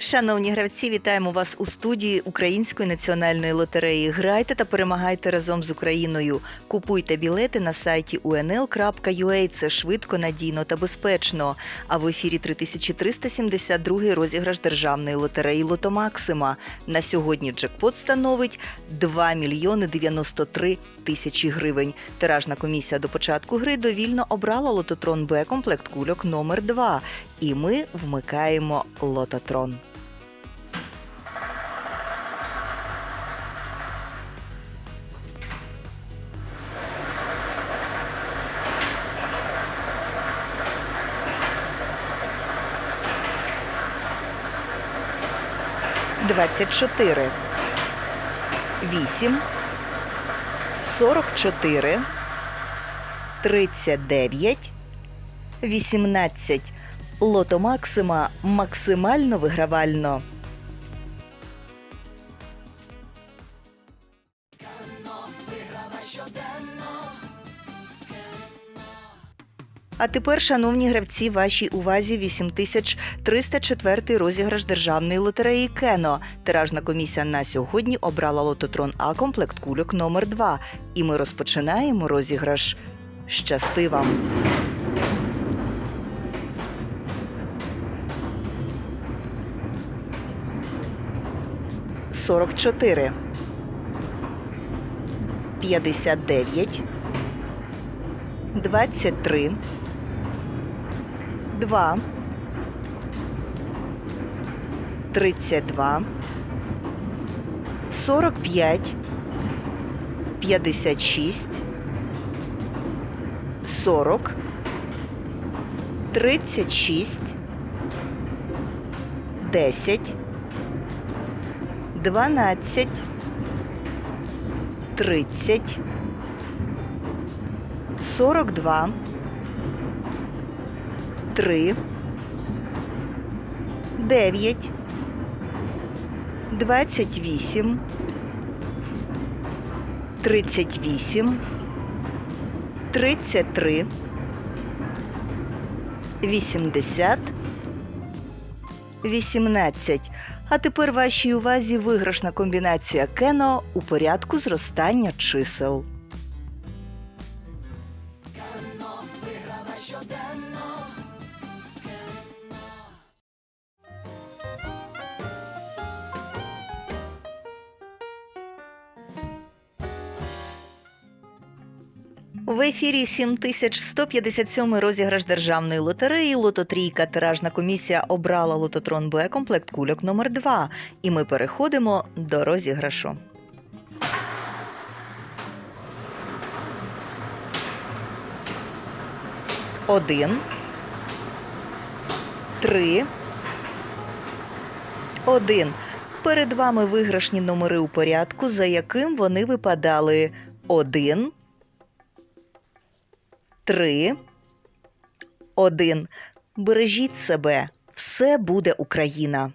Шановні гравці, вітаємо вас у студії Української національної лотереї. Грайте та перемагайте разом з Україною. Купуйте білети на сайті unl.ua. Це швидко, надійно та безпечно. А в ефірі 3372 розіграш державної лотереї Лото Максима. На сьогодні джекпот становить 2 мільйони 93 тисячі гривень. Тиражна комісія до початку гри довільно обрала лототрон Б комплект кульок номер 2 І ми вмикаємо лототрон. Двадцять чотири. Вісім. Сорок чотири. Тридцять дев'ять. Вісімнадцять. Лото Максима максимально вигравально. А тепер, шановні гравці, вашій увазі 8304 розіграш державної лотереї Кено. Тиражна комісія на сьогодні обрала лототрон А комплект кульок номер 2 І ми розпочинаємо розіграш. Щасти вам! Сорок чотири. П'ятдесят дев'ять. Двадцять три. Два. Тридцять два. Сорок п'ять. П'ятдесят шість. Сорок. Тридцять шість. Десять. Дванадцять. Тридцять. Сорок два. Три. Дев'ять. Двадцять вісім. Тридцять вісім. Тридцять три. Вісімдесят. Вісімнадцять. А тепер вашій увазі виграшна комбінація кено у порядку зростання чисел. В ефірі 7157 розіграш державної лотереї Лототрійка. Тиражна комісія обрала лототрон Б комплект кульок номер 2 І ми переходимо до розіграшу. Один. Три. Один. Перед вами виграшні номери у порядку, за яким вони випадали. Один. Три. Один. Бережіть себе. Все буде Україна.